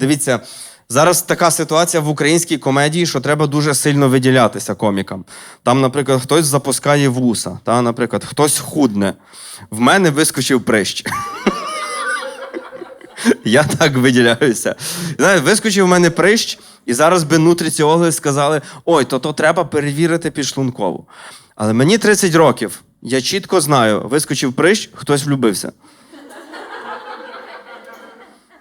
Дивіться, зараз така ситуація в українській комедії, що треба дуже сильно виділятися комікам. Там, наприклад, хтось запускає вуса, та, наприклад, хтось худне. В мене вискочив прищ. Я так виділяюся. Знаєте, вискочив в мене прищ, і зараз би нутриціологи сказали: ой, то то треба перевірити підшлункову. Але мені 30 років. Я чітко знаю, вискочив прищ, хтось влюбився.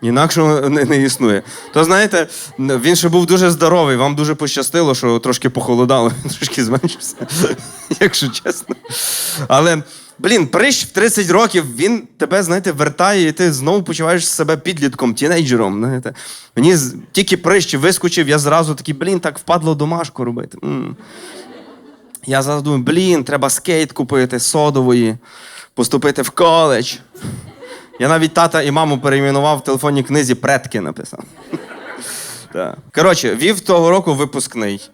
Інакшого не, не існує. То знаєте, він ще був дуже здоровий, вам дуже пощастило, що трошки похолодало, він трошки зменшився, якщо чесно. Але, блін, прищ в 30 років, він тебе, знаєте, вертає, і ти знову почуваєш себе підлітком, тінейджером. Знаєте. Мені тільки прищ вискочив, я зразу такий, блін, так впадло домашку робити. М. Я зараз думаю, блін, треба скейт купити, содової, поступити в коледж. Я навіть тата і маму перейменував в телефонній книзі предки написав. Коротше, вів того року випускний.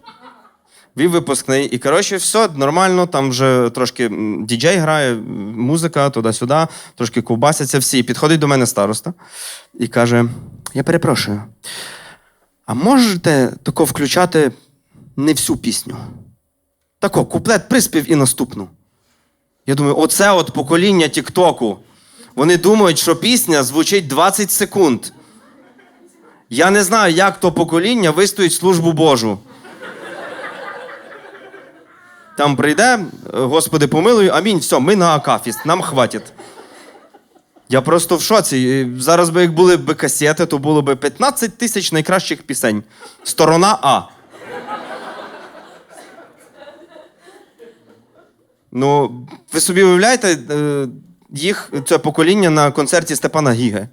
Вів випускний. І коротше, все нормально, там вже трошки діджей грає, музика туди-сюди, трошки ковбасяться всі. Підходить до мене староста і каже: Я перепрошую, а можете тако включати не всю пісню? Тако, куплет, приспів і наступну. Я думаю, оце от покоління Тіктоку. Вони думають, що пісня звучить 20 секунд. Я не знаю, як то покоління вистоїть службу Божу. Там прийде, Господи, помилуй, амінь, все, ми на Акафіст, нам хватить. Я просто в шоці. Зараз би як були б касети, то було б 15 тисяч найкращих пісень. Сторона А. Ну, ви собі уявляєте, е, їх це покоління на концерті Степана Гіге.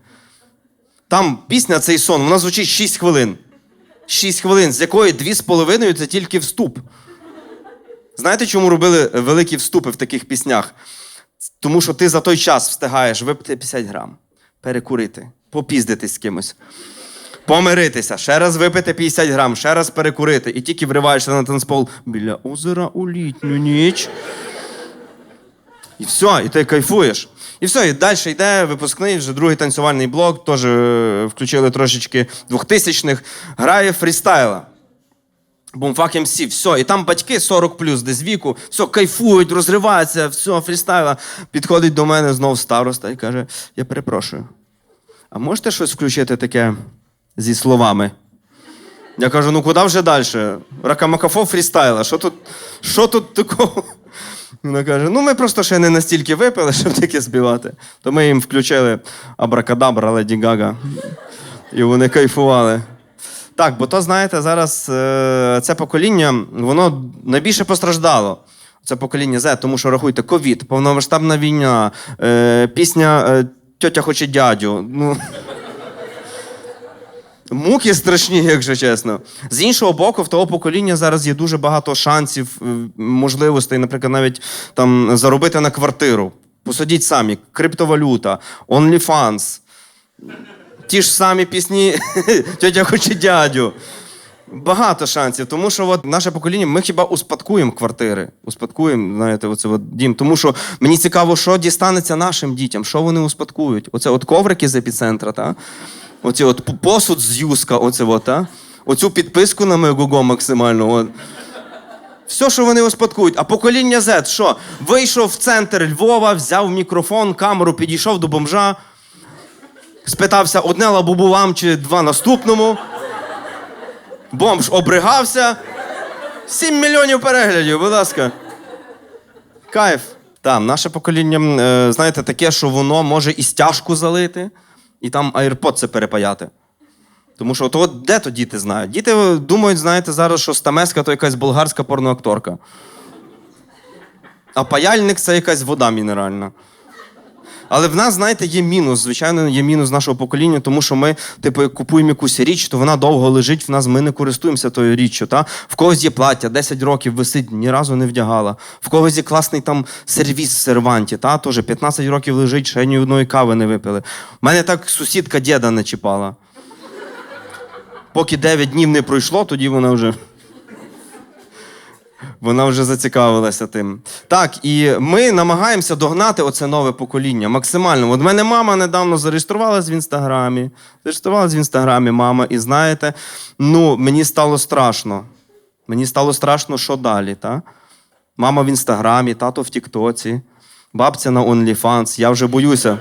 Там пісня цей сон, вона звучить 6 хвилин. 6 хвилин, з якої 2,5 це тільки вступ. Знаєте, чому робили великі вступи в таких піснях? Тому що ти за той час встигаєш випити 50 грам, перекурити, попіздитись з кимось, помиритися, ще раз випити 50 грам, ще раз перекурити, і тільки вриваєшся на танцпол біля озера у літню ніч. І все, і ти кайфуєш. І все, і далі йде випускний, вже другий танцювальний блок, теж е, включили трошечки 2000-х, грає фрістайла. Бумфак МС, все. І там батьки 40 плюс десь віку, все, кайфують, розриваються, все, фрістайла. Підходить до мене знов староста і каже: я перепрошую, а можете щось включити таке зі словами? Я кажу: ну куди вже далі? Ракамакафо фрістайла. Що тут, що тут такого? Вона каже: ну ми просто ще не настільки випили, щоб таке співати. То ми їм включили Абракадабра, Леді Гага. І вони кайфували. Так, бо то, знаєте, зараз е, це покоління, воно найбільше постраждало. Це покоління Z, тому що рахуйте, ковід, повномасштабна війна, е, пісня е, Тьотя хоче дядю. Ну, Муки страшні, якщо чесно. З іншого боку, в того покоління зараз є дуже багато шансів, е, можливостей, наприклад, навіть там заробити на квартиру. Посудіть самі, криптовалюта, OnlyFans, ті ж самі пісні Тьотя хоче дядю. Багато шансів, тому що от наше покоління, ми хіба успадкуємо квартири, успадкуємо, знаєте, оце от дім. Тому що мені цікаво, що дістанеться нашим дітям, що вони успадкують. Оце от коврики з епіцентра, та? Оці от посуд з юска, оце от, та? оцю підписку на Мегого максимально. От. Все, що вони успадкують. А покоління Z, що? Вийшов в центр Львова, взяв мікрофон, камеру, підійшов до бомжа, спитався одне лабубу вам чи два наступному. Бомж обригався. 7 мільйонів переглядів, будь ласка. Кайф. Там, наше покоління, е, знаєте, таке, що воно може і стяжку залити, і там AirPods перепаяти. Тому що от де то діти знають? Діти е, думають, знаєте, зараз, що Стамеска то якась болгарська порноакторка. А паяльник це якась вода мінеральна. Але в нас, знаєте, є мінус. Звичайно, є мінус нашого покоління, тому що ми, типу, купуємо якусь річ, то вона довго лежить в нас, ми не користуємося тою річчю. Та? В когось є плаття, 10 років висить, ні разу не вдягала. В когось є класний там сервіс в серванті, та? Теж 15 років лежить, ще ні одної кави не випили. У мене так сусідка діда не чіпала. Поки 9 днів не пройшло, тоді вона вже. Вона вже зацікавилася тим. Так, і ми намагаємося догнати оце нове покоління максимально. От мене мама недавно зареєструвалась в інстаграмі. Зареєструвалась в інстаграмі мама, і знаєте, ну мені стало страшно. Мені стало страшно, що далі, та? Мама в інстаграмі, тато в Тіктоці, бабця на OnlyFans. Я вже боюся.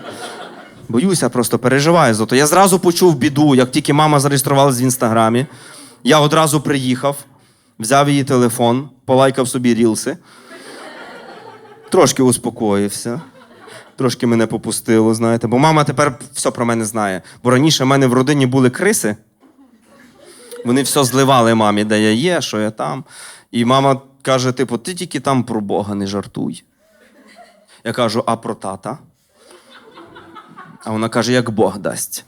Боюся, просто переживаю за то. Я зразу почув біду, як тільки мама зареєструвалась в інстаграмі. Я одразу приїхав, взяв її телефон, полайкав собі рілси, трошки успокоївся. Трошки мене попустило, знаєте, бо мама тепер все про мене знає. Бо раніше в мене в родині були криси. Вони все зливали мамі, де я є, що я там. І мама каже: типу, ти тільки там про Бога не жартуй. Я кажу, а про тата? А вона каже, як Бог дасть.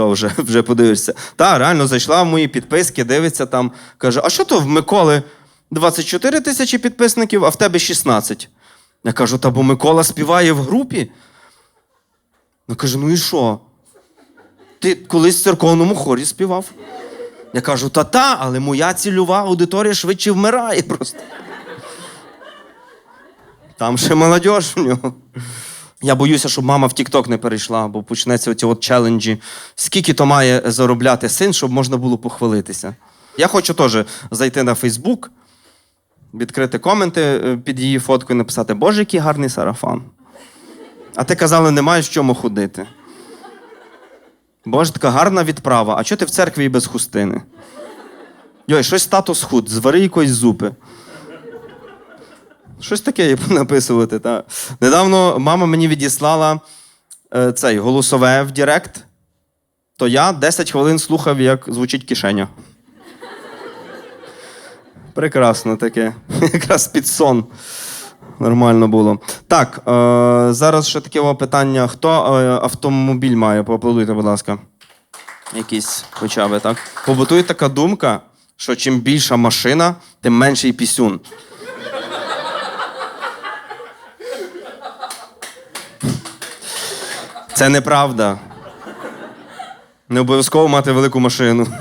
То вже, вже подивишся. Та, реально зайшла в мої підписки, дивиться там, каже: а що то в Миколи 24 тисячі підписників, а в тебе 16? Я кажу, та бо Микола співає в групі. Вона каже: ну і що? Ти колись в церковному хорі співав? Я кажу, та та, але моя цільова аудиторія швидше вмирає просто. Там ще молодь в нього. Я боюся, щоб мама в Тік-Ток не перейшла, бо почнеться оці от челенджі. Скільки то має заробляти син, щоб можна було похвалитися. Я хочу теж зайти на Фейсбук, відкрити коменти е, під її фоткою і написати: Боже, який гарний сарафан. А ти казали, немає в чому ходити. Боже, така гарна відправа. А чого ти в церкві і без хустини? Йой, щось статус худ, звари якоїсь зупи. Щось таке написувати. Та. Недавно мама мені відіслала е, цей голосове в Директ, то я 10 хвилин слухав, як звучить кишеня. Прекрасно таке. Якраз під сон. Нормально було. Так, е, зараз ще таке питання. Хто е, автомобіль має? Поаплодуйте, будь ласка. Якісь хоча б, так? Побутує така думка, що чим більша машина, тим менший пісюн. Це неправда. Не обов'язково мати велику машину. А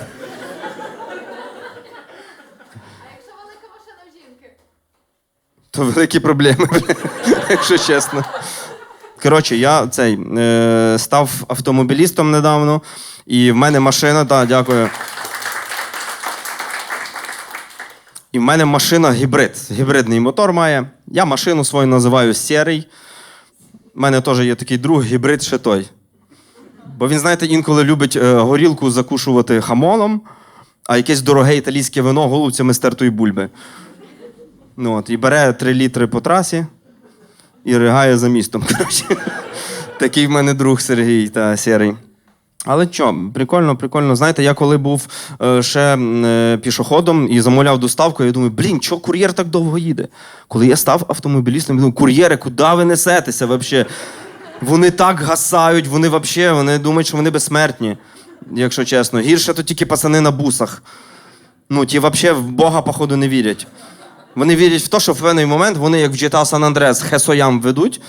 якщо велика машина жінки? То великі проблеми, якщо чесно. Коротше, я цей е, став автомобілістом недавно, і в мене машина, так, дякую. І в мене машина гібрид. Гібридний мотор має. Я машину свою називаю сірий. У мене теж є такий друг, гібрид ще той. Бо він, знаєте, інколи любить е, горілку закушувати хамоном, а якесь дороге італійське вино голубцями з тертої бульби. Ну, от, і бере три літри по трасі і ригає за містом. Такий в мене друг Сергій та Сірий. Але що, прикольно, прикольно. Знаєте, я коли був е, ще е, пішоходом і замовляв доставку, я думаю, блін, чого кур'єр так довго їде? Коли я став автомобілістом, я думаю, кур'єри, куди ви несетеся взагалі? Вони так гасають, вони взагалі, вони думають, що вони безсмертні, якщо чесно. Гірше то тільки пацани на бусах. Ну, ті взагалі в Бога, походу, не вірять. Вони вірять в те, що в певний момент вони, як в GTA San Andreas, хесоям ведуть.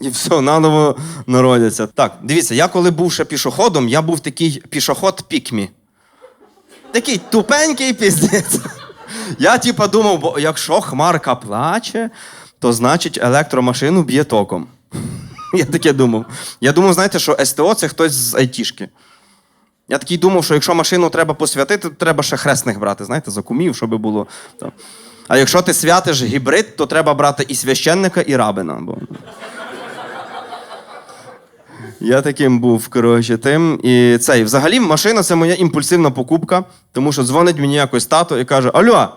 І все, наново народяться. Так, дивіться, я коли був ще пішоходом, я був такий пішоход пікмі. Такий тупенький піздець. Я типа думав, бо якщо хмарка плаче, то значить електромашину б'є током. Я таке думав. Я думав, знаєте, що СТО це хтось з айтішки. Я такий думав, що якщо машину треба посвятити, то треба ще хресних брати, знаєте, за кумів, щоб було. А якщо ти святиш гібрид, то треба брати і священника, і рабина. Бо... Я таким був, коротше, тим. І цей. Взагалі, машина це моя імпульсивна покупка, тому що дзвонить мені якось тато і каже: Алло,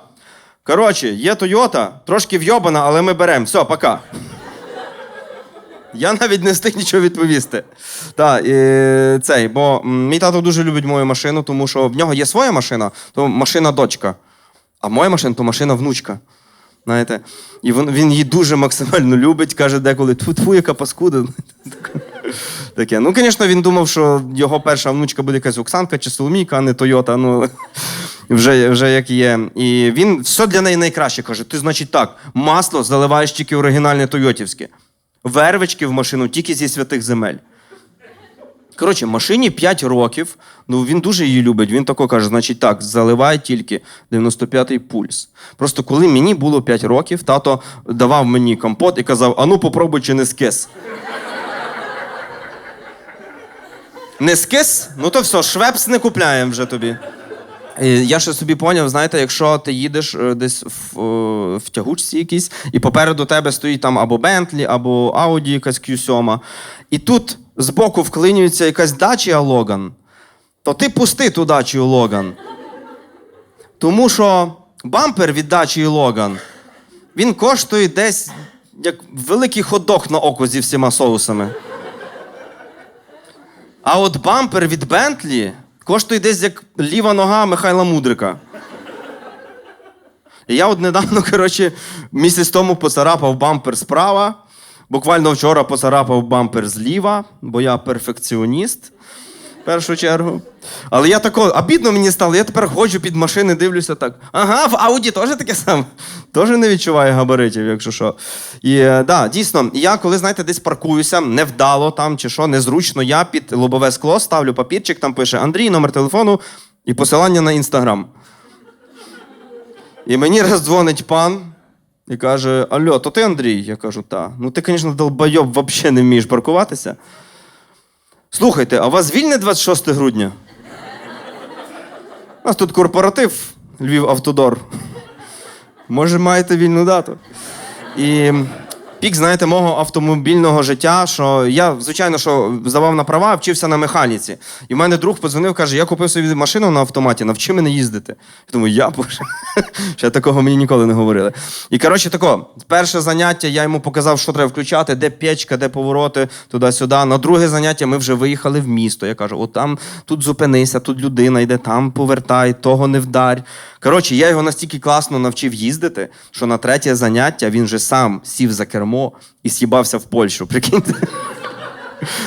коротше, є Тойота, трошки вйобана, але ми беремо. Все, пока. Я навіть не встиг нічого відповісти. Та, і, цей, бо мій тато дуже любить мою машину, тому що в нього є своя машина, то машина дочка. А моя машина то машина внучка. Знаєте? І він, він її дуже максимально любить, каже деколи, тьфу, тьфу, яка паскуда. Таке. Ну, звісно, він думав, що його перша внучка буде якась Оксанка чи Соломійка, а не Тойота. Ну, вже, вже як є. І він все для неї найкраще каже: ти, значить, так, масло заливаєш тільки оригінальне Тойотівське. Вервички в машину тільки зі святих земель. Коротше, машині 5 років. Ну він дуже її любить. Він тако каже: значить, так, заливай тільки 95-й пульс. Просто коли мені було 5 років, тато давав мені компот і казав: ану, попробуй, чи не скис. Не скис? Ну то все, швепс не купляємо вже тобі. Е, Я ще собі поняв, знаєте, якщо ти їдеш е, десь в, е, в тягучці якійсь, і попереду тебе стоїть там або Бентлі, або Ауді, якась Q7, і тут збоку вклинюється якась Dacia Logan, то ти пусти ту Dacia Logan. Тому що бампер від Dacia Logan, він коштує десь як великий хот-дог на око зі всіма соусами. А от бампер від Бентлі коштує десь як ліва нога Михайла Мудрика. І я от недавно, коротше, місяць тому поцарапав бампер справа. Буквально вчора поцарапав бампер зліва, бо я перфекціоніст першу чергу. Але я тако, а бідно мені стало, я тепер ходжу під машини, дивлюся так. Ага, в Ауді теж таке саме. Теж не відчуваю габаритів, якщо що. І е, да, дійсно, я коли, знаєте, десь паркуюся, невдало там чи що, незручно, я під лобове скло ставлю папірчик, там пише Андрій, номер телефону і посилання на інстаграм. І мені раз дзвонить пан і каже: Алло, то ти Андрій? Я кажу, так. Ну ти, звісно, долбойоб взагалі не вмієш паркуватися. Слухайте, а вас вільне 26 грудня? У нас тут корпоратив Львів Автодор. Може, маєте вільну дату. І пік, знаєте, мого автомобільного життя, що я, звичайно, що здавав на права, вчився на механіці. І в мене друг подзвонив, каже: я купив собі машину на автоматі, навчи мене їздити. Я думаю, я боже. Ще такого мені ніколи не говорили. І коротше, тако, перше заняття я йому показав, що треба включати, де печка, де повороти, туди-сюди. На друге заняття ми вже виїхали в місто. Я кажу: от тут зупинися, тут людина йде, там повертай, того не вдарь. Коротше, я його настільки класно навчив їздити, що на третє заняття він же сам сів за кермо і с'їбався в Польщу. Прикиньте.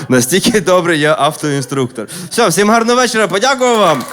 Настільки добре я автоінструктор. Все, всім гарного вечора, подякую вам.